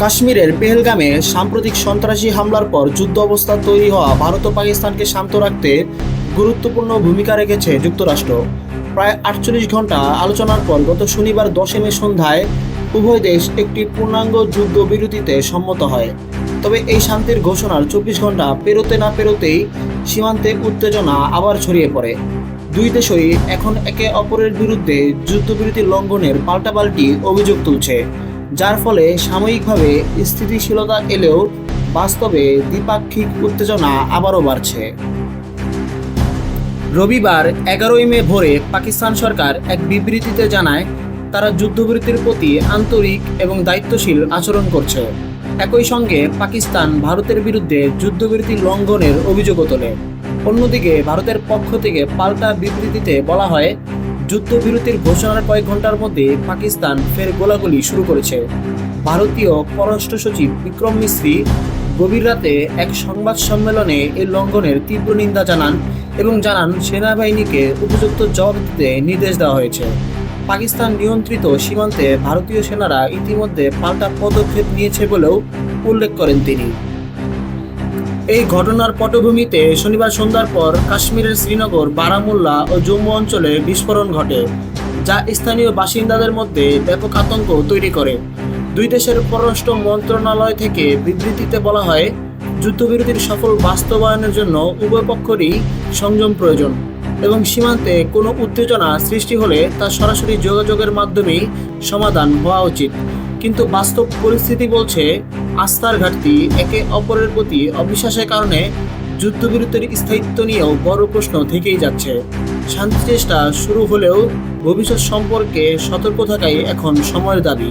কাশ্মীরের পেহেলগামে সাম্প্রতিক সন্ত্রাসী হামলার পর যুদ্ধ অবস্থা তৈরি হওয়া ভারত ও পাকিস্তানকে শান্ত রাখতে গুরুত্বপূর্ণ ভূমিকা রেখেছে যুক্তরাষ্ট্র। প্রায় আটচল্লিশ ঘণ্টা আলোচনার পর গত শনিবার দশে মে সন্ধ্যায় উভয় দেশ একটি পূর্ণাঙ্গ যুদ্ধ বিরতিতে সম্মত হয়। তবে এই শান্তির ঘোষণার চব্বিশ ঘণ্টা পেরোতে না পেরোতেই সীমান্তে উত্তেজনা আবার ছড়িয়ে পড়ে। দুই দেশই এখন একে অপরের বিরুদ্ধে যুদ্ধবিরতি লঙ্ঘনের পাল্টাপাল্টি অভিযোগ তুলছে। যার ফলে সাময়িকভাবে স্থিতিশীলতা এলেও বাস্তবে দ্বিপাক্ষিক উত্তেজনা আবারও বাড়ছে। রবিবার এগারোই মে ভোরে পাকিস্তান সরকার এক বিবৃতিতে জানায়, তারা যুদ্ধবিরতির প্রতি আন্তরিক এবং দায়িত্বশীল আচরণ করছে। একই সঙ্গে পাকিস্তান ভারতের বিরুদ্ধে যুদ্ধবিরতি লঙ্ঘনের অভিযোগও তোলে। অন্যদিকে ভারতের পক্ষ থেকে পাল্টা বিবৃতিতে বলা হয় যুদ্ধবিরতির ঘোষণার কয়েক ঘণ্টার মধ্যে পাকিস্তান ফের গোলাগুলি শুরু করেছে। ভারতীয় পররাষ্ট্র সচিব বিক্রম মিস্ত্রি গভীর রাতে এক সংবাদ সম্মেলনে এই লঙ্ঘনের তীব্র নিন্দা জানান এবং জানান সেনাবাহিনীকে উপযুক্ত জবাব দিতে নির্দেশ দেওয়া হয়েছে। পাকিস্তান নিয়ন্ত্রিত সীমান্তে ভারতীয় সেনারা ইতিমধ্যে পাল্টা পদক্ষেপ নিয়েছে বলেও উল্লেখ করেন তিনি। এই ঘটনার পটভূমিতে শনিবার সন্ধ্যার পর কাশ্মীরের শ্রীনগর, বারামুল্লা ও জম্মু অঞ্চলে বিস্ফোরণ ঘটে, যা স্থানীয় বাসিন্দাদের মধ্যে ব্যাপক আতঙ্ক তৈরি করে। দুই দেশের পররাষ্ট্র মন্ত্রণালয় থেকে বিবৃতিতে বলা হয়, যুদ্ধবিরতির সফল বাস্তবায়নের জন্য উভয় পক্ষেরই সংযম প্রয়োজন এবং সীমান্তে কোনো উত্তেজনা সৃষ্টি হলে তা সরাসরি যোগাযোগের মাধ্যমেই সমাধান হওয়া উচিত। কিন্তু বাস্তব পরিস্থিতি বলছে আস্থার ঘাটতি একে অপরের প্রতি অবিশ্বাসের কারণে যুদ্ধবিরতির স্থায়িত্ব নিয়েও বড় প্রশ্ন থেকেই যাচ্ছে। শান্তি চেষ্টা শুরু হলেও ভবিষ্যৎ সম্পর্কে সতর্ক থাকাই এখন সময়ের দাবি।